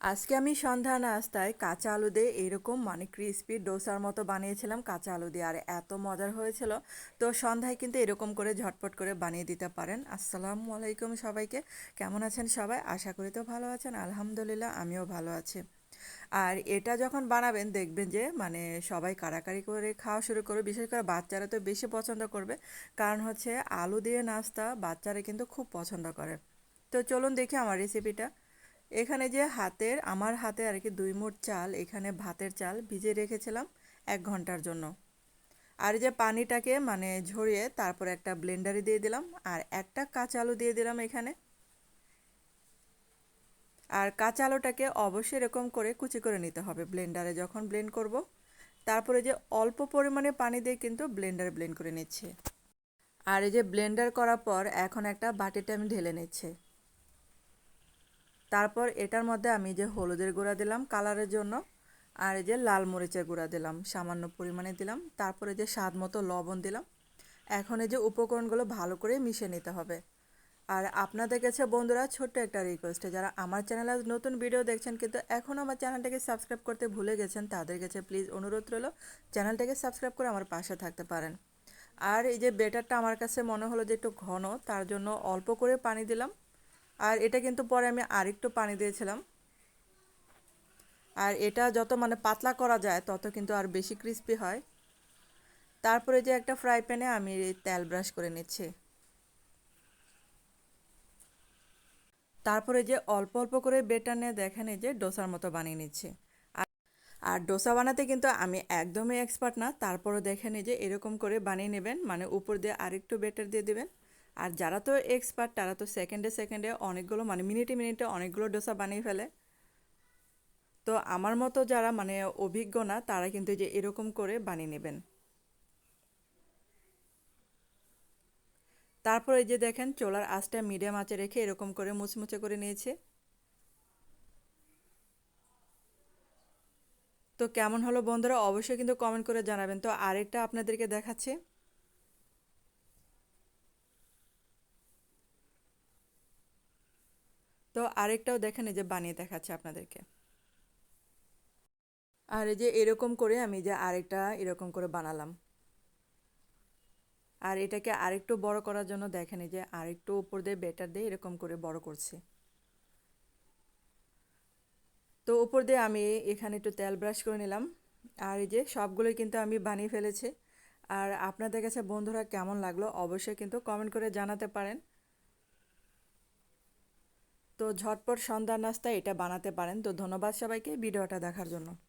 আজকে আমি সন্ধ্যা নাস্তায় কাঁচা আলু দিয়ে এরকম মানে ক্রিসপি ডোসার মতো বানিয়েছিলাম কাঁচা আলু দিয়ে। আর এত মজার হয়েছিল। তো সন্ধ্যায় কিন্তু এরকম করে ঝটপট করে বানিয়ে দিতে পারেন। আসসালামু আলাইকুম সবাইকে। কেমন আছেন সবাই? আশা করি তো ভালো আছেন। আলহামদুলিল্লাহ, আমিও ভালো আছি। আর এটা যখন বানাবেন, দেখবেন যে মানে সবাই কারাকারি করে খাওয়া শুরু করবে। বিশেষ করে বাচ্চারা তো বেশি পছন্দ করবে। কারণ হচ্ছে আলু দিয়ে নাস্তা বাচ্চারা কিন্তু খুব পছন্দ করে। তো চলুন দেখি আমার রেসিপিটা এখানে যে হাতের, আমার হাতে আর কি দুই মুঠ চাল, এখানে ভাতের চাল ভিজে রেখেছিলাম এক ঘণ্টার জন্য। আর যে পানিটাকে মানে ঝরিয়ে তারপর একটা ব্লেন্ডারে দিয়ে দিলাম, আর একটা কাঁচা আলু দিয়ে দিলাম এখানে। আর কাঁচা আলুটাকে অবশ্যই এরকম করে কুচি করে নিতে হবে ব্লেন্ডারে যখন ব্লেন্ড করব। তারপরে যে অল্প পরিমাণে পানি দিয়ে কিন্তু ব্লেন্ডারে ব্লেন্ড করে নিচ্ছে। আর এই যে ব্লেন্ডার করার পর এখন একটা বাটিতে আমি ঢেলে নিচ্ছে। তারপর এটার মধ্যে আমি যে হলুদের গুঁড়া দিলাম কালারের জন্য, আর এই যে লাল মরিচের গুঁড়া দিলাম, সামান্য পরিমাণে দিলাম, তারপরে যে স্বাদ মতো লবণ দিলাম। এখন এই যে উপকরণগুলো ভালো করে মিশিয়ে নিতে হবে। আর আপনাদের কাছে বন্ধুরা ছোট্ট একটা রিকোয়েস্ট যারা আমার চ্যানেলে নতুন ভিডিও দেখছেন কিন্তু এখন আমার চ্যানেলটাকে সাবস্ক্রাইব করতে ভুলে গেছেন, তাদের কাছে প্লিজ অনুরোধ রইল চ্যানেলটাকে সাবস্ক্রাইব করে আমার পাশে থাকতে পারেন। আর এই যে বেটারটা আমার কাছে মনে হলো যে একটু ঘন, তার জন্য অল্প করে পানি দিলাম। আর এটা কিন্তু পরে আমি আরেকটু পানি দিয়েছিলাম। আর এটা যত মানে পাতলা করা যায়, তত কিন্তু আর বেশি ক্রিস্পি হয়। তারপরে যে একটা ফ্রাই প্যানে আমি তেল ব্রাশ করে নিচ্ছি। তারপরে যে অল্প অল্প করে বেটার নিয়ে দেখেন যে ডোসার মতো বানিয়ে নিচ্ছি। আর ডোসা বানাতে কিন্তু আমি একদমই এক্সপার্ট না। তারপরে দেখেন যে এরকম করে বানিয়ে নেবেন মানে উপর দিয়ে আরেকটু বেটার দিয়ে দেবেন। আর যারা তো এক্সপার্ট তারা তো সেকেন্ডে সেকেন্ডে অনেকগুলো মানে মিনিটে মিনিটে অনেকগুলো ডোসা বানিয়ে ফেলে। তো আমার মতো যারা মানে অভিজ্ঞ না, তারা কিন্তু যে এরকম করে বানিয়ে নেবেন। তারপর এই যে দেখেন, চোলার আঁচটা মিডিয়াম আঁচে রেখে এরকম করে মুচমুচে করে নিয়েছে। তো কেমন হলো বন্ধুরা, অবশ্যই কিন্তু কমেন্ট করে জানাবেন। তো আরেকটা আপনাদেরকে দেখাচ্ছি। তো আরেকটাও দেখেন, এই যে বানিয়ে দেখাচ্ছে আপনাদেরকে। আর এই যে এরকম করে আমি যে আরেকটা এরকম করে বানালাম। আর এটাকে আরেকটু বড় করার জন্য দেখেন, এই যে আরেকটু উপর দিয়ে বেটার দিয়ে এরকম করে বড় করছি। তো উপর দিয়ে আমি এখানে একটু তেল ব্রাশ করে নিলাম। আর এই যে সবগুলোই কিন্তু আমি বানিয়ে ফেলেছি। আর আপনাদের কাছে বন্ধুরা কেমন লাগল অবশ্যই কিন্তু কমেন্ট করে জানাতে পারেন। তো ঝটপট সন্ধ্যা নাস্তা এটা বানাতে পারেন। তো ধন্যবাদ সবাইকে ভিডিওটা দেখার জন্য।